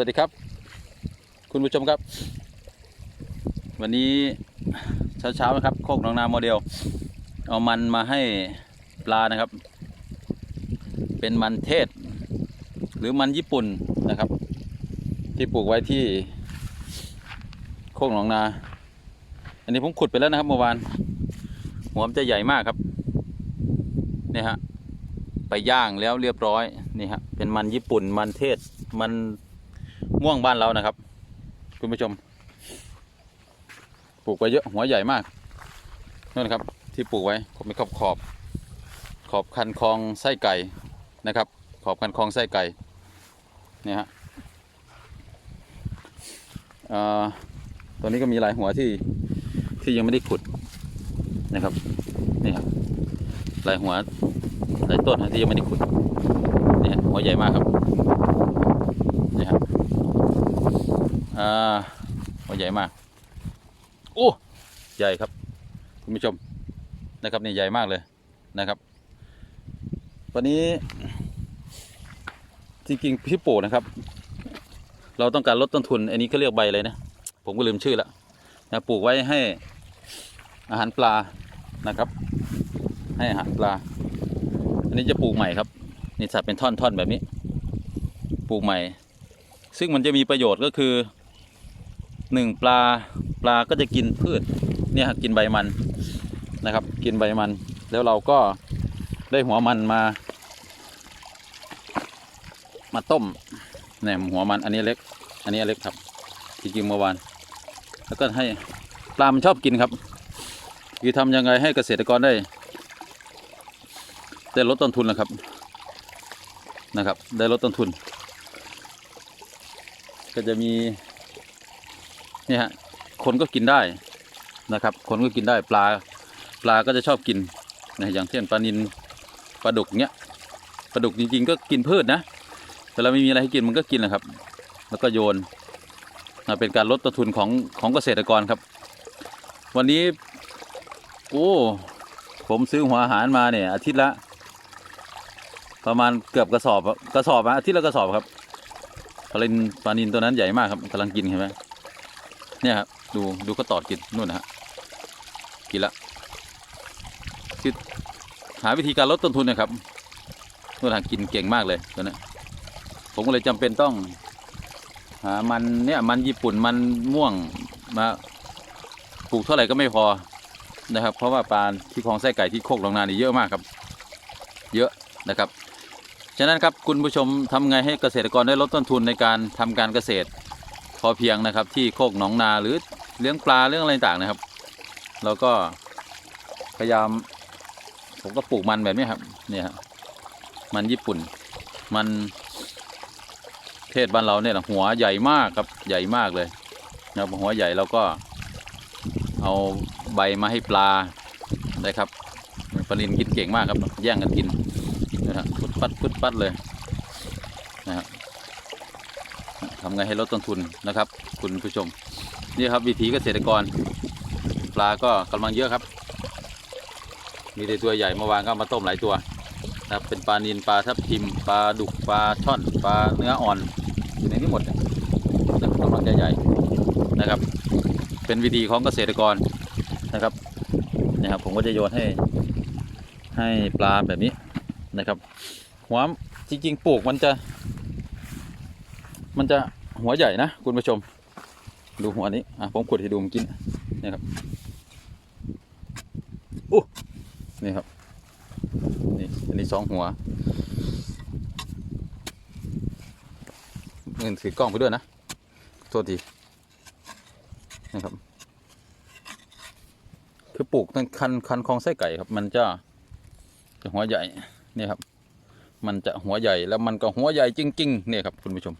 วัสดีครับ คุณผู้ชมครับ วันนี้เช้าๆนะครับโคกหนองนาโมเดล เอามันมาให้ปลานะครับ เป็นมันเทศ หรือมันญี่ปุ่นนะครับ ที่ปลูกไว้ที่โคกหนองนา อันนี้ผมขุดไปแล้วนะครับเมื่อวานหัวมันจะใหญ่มากครับนี่ฮะไปย่างแล้วเรียบร้อยนี่ฮะเป็นมันญี่ปุ่นมันเทศมัน ม่วงบ้านเรานะครับ คุณผู้ชม ปลูกไปเยอะหัวใหญ่มากนั่นะครับ ที่ปลูกไว้ผมมีขอบขอบ ขอบคันคลองไส้ไก่นะครับ ขอบคันคลองไส้ไก่นี่ฮะเอ่อตัวนี้ก็มีหลายหัวที่ที่ยังไม่ได้ขุดนะครับนี่ครับหลายหัวหลายต้นที่ยังไม่ได้ขุดเนี่ฮะหัวใหญ่มากครับนี่ฮะ อ่าหัวใหญ่มากโอ้ใหญ่ครับคุณผู้ชมนะครับนี่ใหญ่มากเลยนะครับวันนี้จริงๆพี่ปู่นะครับ เราต้องการลดต้นทุน อันนี้เขาเรียกใบอะไรนะ ผมก็ลืมชื่อล้วนะปลูกไว้ให้อาหารปลานะครับ ให้อาหารปลา อันนี้จะปลูกใหม่ครับนี่สับเป็นท่อนๆแบบนี้ ปลูกใหม่ ซึ่งมันจะมีประโยชน์ก็คือ หนึ่งปลาปลาก็จะกินพืชเนี่ยกินใบมันนะครับ กินใบมัน แล้วเราก็ได้หัวมันมา มาต้มเนี่ยหัวมันอันนี้เล็ก อันนี้เล็กครับที่กินเมื่อวาน แล้วก็ให้ปลามันชอบกินครับคือทำยังไงให้เกษตรกรได้ได้ลดต้นทุนนะครับนะครับ ได้ลดต้นทุน ก็จะมี เนี่ยฮะคนก็กินได้นะครับ คนก็กินได้ปลาปลาก็จะชอบกินนะอย่างเช่นปลานินปลาดุกเนี้ยปลาดุกจริงๆก็กินพืชนะแต่เราไม่มีอะไรให้กินมันก็กินนะครับ แล้วก็โยนนะเป็นการลดต้นทุนของของเกษตรกรครับ วันนี้โอ้ผมซื้อหัวอาหารมาเนี่ยอาทิตย์ละ ประมาณเกือบกระสอบกระสอบอะอาทิตย์ละกระสอบครับปลานินปลานินตัวนั้นใหญ่มากครับกำลังกินเห็นไหม เนี่ยครับดูดูก็ตอดกินนู่นนะฮะกินละคือหาวิธีการลดต้นทุนนะครับนู่นนะกินเก่งมากเลยตัวนี้ผมก็เลยจำเป็นต้องหามันเนี่ยมันญี่ปุ่นมันม่วงมาปลูกเท่าไหร่ก็ไม่พอนะครับ เพราะว่าปลาที่คลองไส้ไก่ที่โคกหลองนานี่เยอะมากครับ เยอะนะครับ ฉะนั้นครับคุณผู้ชมทำไงให้เกษตรกรได้ลดต้นทุนในการทำการเกษตร พอเพียงนะครับ ที่โคกหนองนาหรือเลี้ยงปลาเรื่องอะไรต่างนะครับ เราก็พยายามผมก็ปลูกมันแบบนี้ครับเนี่ยครับมันญี่ปุ่น มันเทศบ้านเราเนี่ยหัวใหญ่มากครับใหญ่มากเลยนะครับหัวใหญ่เราก็เอาใบมาให้ปลานะครับปลาลินกินเก่งมากครับแย่งกันกินนะฮะพุดปัดพุดปัดเลยนะครับ ทำไงให้ลดต้นทุนนะครับ คุณผู้ชม นี่ครับวิถีเกษตรกร ปลาก็กำลังเยอะครับ มีแต่ตัวใหญ่เมื่อวานก็มาต้มหลายตัวนะครับเป็นปลานินปลาทับทิมปลาดุกปลาช่อนปลาเนื้ออ่อนอยู่ในนี้หมดนะกำลังใหญ่ๆนะครับ เป็นวิธีของเกษตรกรนะครับนะครับ ผมก็จะโยนให้ให้ปลาแบบนี้นะครับหัวจริงๆปลูกมันจะ มันจะหัวใหญ่นะคุณผู้ชม ดูหัวนี้อะผมขุดให้ดูมื่อกี้นี่ครับอู้นี่ครับนี่อันนี้สองหัวเงินถือกล้องไปด้วยนะโทษทีนะครับ คือปลูกตั้งคันคันคลองไส้ไก่ครับ มันจะจะหัวใหญ่นี่ครับ มันจะหัวใหญ่แล้วมันก็หัวใหญ่จริงๆเนี่ยครับคุณผู้ชม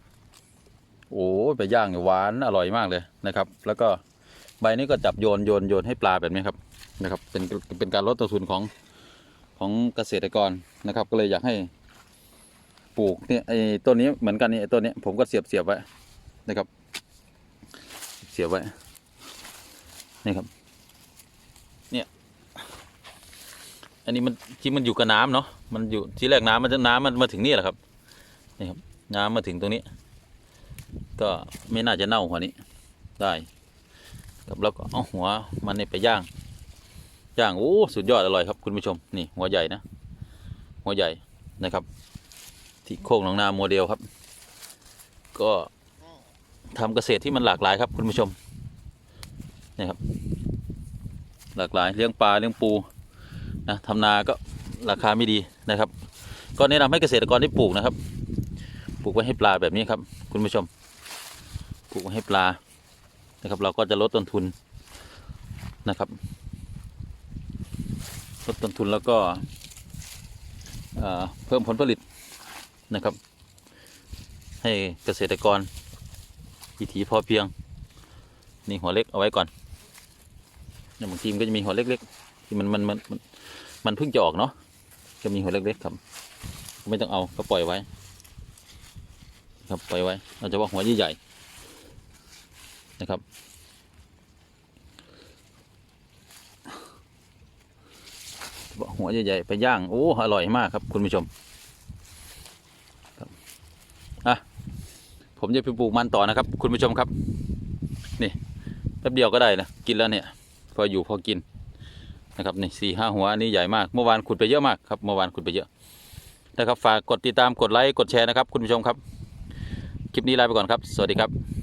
โอ้ยไปย่างเนี่ยหวานอร่อยมากเลยนะครับ แล้วก็ใบนี้ก็จับโยนโยนโยนให้ปลาแบบนี้ครับนะครับ เป็นเป็นการลดต้นทุนของของเกษตรกรนะครับ ก็เลยอยากให้ปลูกเนี่ยไอ้ต้นนี้เหมือนกันนี่ไอ้ต้นนี้ผมก็เสียบเสียบไว้นะครับ เสียบไว้นี่ครับ เนี่ย อันนี้มันที่มันอยู่กับน้ำเนาะมันอยู่ที่แรกน้ำมันจะน้ำมันมาถึงนี่แหละครับนี่ครับน้ำมาถึงตรงนี้ ก็ไม่น่าจะเน่าหัวนี้ได้ครับแล้วก็เอาหัวมันเนี่ยไปย่าง ย่างโอ้สุดยอดอร่อยครับคุณผู้ชมนี่หัวใหญ่นะ หัวใหญ่นะครับ ที่โคกหนองนาโมเดลครับ ก็ทำเกษตรที่มันหลากหลายครับคุณผู้ชมนี่ครับ หลากหลายเลี้ยงปลาเลี้ยงปูนะทำนาก็ราคาไม่ดีนะครับ ก็แนะนำให้เกษตรกรที่ปลูกนะครับ ปลูกไว้ให้ปลาแบบนี้ครับ คุณผู้ชม ปลูกให้ปลานะครับ เราก็จะลดต้นทุนนะครับลดต้นทุนแล้วก็เพิ่มผลผลิตนะครับ ให้เกษตรกรวิถีพอเพียง นี่หัวเล็กเอาไว้ก่อนบางทีมันก็จะมีหัวเล็กๆที่มันมันมันมันมันเพิ่งจะออกเนาะจะมีหัวเล็กๆครับ ไม่ต้องเอาก็ปล่อยไว้ ครับปล่อยไว้เราจะว่าหัวใหญ่ๆ นะครับ หัวใหญ่ๆไปย่าง โอ้ อร่อยมากครับ คุณผู้ชมครับอะผมจะไปปลูกมันต่อนะครับ คุณผู้ชมครับ นี่แป๊บเดียวก็ได้นะกินแล้วเนี่ย พออยู่พอกินนะครับนี่สี่ห้าหัวนนี้ใหญ่มากเมื่อวานขุดไปเยอะมากครับเมื่อวานขุดไปเยอะนะครับฝากกดติดตามกดไลค์กดแชร์นะครับ คุณผู้ชมครับ คลิปนี้ลาไปก่อนครับ สวัสดีครับ